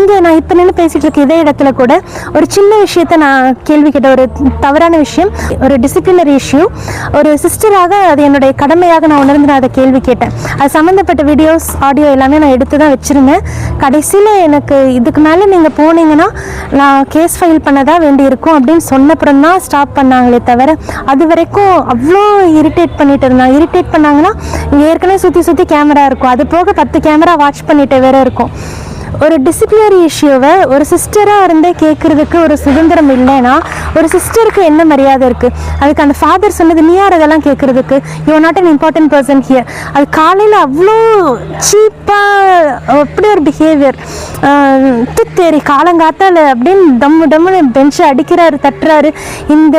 இங்கே நான் இப்போ நின்று பேசிகிட்டு இருக்க இதே இடத்துல கூட ஒரு சின்ன விஷயத்த நான் கேள்வி கேட்ட ஒரு தவறான விஷயம் ஒரு டிசிப்ளினரி இஷ்யூ ஒரு சிஸ்டராக அது என்னுடைய கடமையாக நான் உணர்ந்து நான் அதை கேள்வி கேட்டேன். அது சம்மந்தப்பட்ட வீடியோஸ் ஆடியோ எல்லாமே நான் எடுத்து தான் வச்சுருந்தேன். கடைசியில் எனக்கு இதுக்கு மேலே நீங்கள் போனீங்கன்னா நான் கேஸ் ஃபைல் பண்ணதா வேண்டி இருக்கும் அப்படின்னு சொன்னப்புறம் தான் ஸ்டாப் பண்ணாங்களே தவிர அது வரைக்கும் அவ்வளோ இரிட்டேட் பண்ணிட்டு இருந்தேன் இரிட்டேட் பண்ணாங்கன்னா இங்கே ஏற்கனவே சுற்றி சுற்றி கேமரா இருக்கும். அது போக பத்து கேமரா வாட்ச் பண்ணிட்டு வேற இருக்கும். ஒரு டிசிப்ளினரி இஷ்யூவை ஒரு சிஸ்டராக இருந்தே கேட்குறதுக்கு ஒரு சுதந்திரம் இல்லைன்னா ஒரு சிஸ்டருக்கு என்ன மரியாதை இருக்குது அதுக்கு அந்த ஃபாதர் சொன்னது நீ யார் அதெல்லாம் கேட்குறதுக்கு? You not an important person here அது காலையில் அவ்வளோ சீப்பாக அப்படி ஒரு பிஹேவியர் தேரி காலங்காத்தால் அப்படின்னு டம்மு டம்முன்னு பெஞ்சை அடிக்கிறாரு தட்டுறாரு. இந்த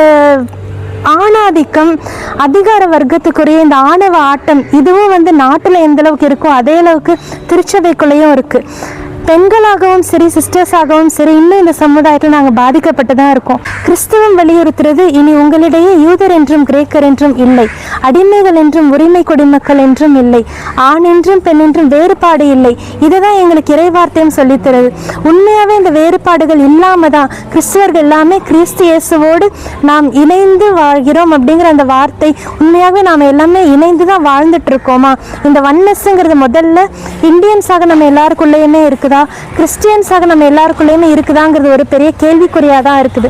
ஆணாதிக்கம் அதிகார வர்க்கத்துக்குரிய இந்த ஆணவ ஆட்டம் இதுவும் வந்து நாட்டில் எந்த அளவுக்கு இருக்கோ அதே அளவுக்கு திருச்சபைக்குள்ளேயும் இருக்குது பெண்களாகவும் சரி சிஸ்டர்ஸாகவும் சரி இன்னும் இந்த சமுதாயத்தில் நாங்கள் பாதிக்கப்பட்டு தான் இருக்கோம். கிறிஸ்தவம் வலியுறுத்துறது இனி உங்களிடையே யூதர் என்றும் கிரேக்கர் என்றும் இல்லை. அடிமைகள் என்றும் உரிமை குடிமக்கள் என்றும் இல்லை. ஆண் என்றும் பெண் என்றும் வேறுபாடு இல்லை. இதை தான் எங்களுக்கு இறைவார்த்தையும் சொல்லித் தருது உண்மையாகவே இந்த வேறுபாடுகள் இல்லாமல் தான் கிறிஸ்தவர்கள் எல்லாமே கிறிஸ்து இயேசுவோடு நாம் இணைந்து வாழ்கிறோம் அப்படிங்கிற அந்த வார்த்தை உண்மையாகவே நாம் எல்லாமே இணைந்து தான் வாழ்ந்துட்டு இருக்கோமா? இந்த ஒன்னஸ்ங்கிறது முதல்ல இந்தியன்ஸாக நம்ம எல்லாருக்குள்ளேயுமே இருக்குது. இருக்குதா கிறிஸ்டியன்ஸாக நம்ம எல்லாருக்குள்ளேயுமே இருக்குதாங்கிறது ஒரு பெரிய கேள்விக்குறியாக தான் இருக்குது.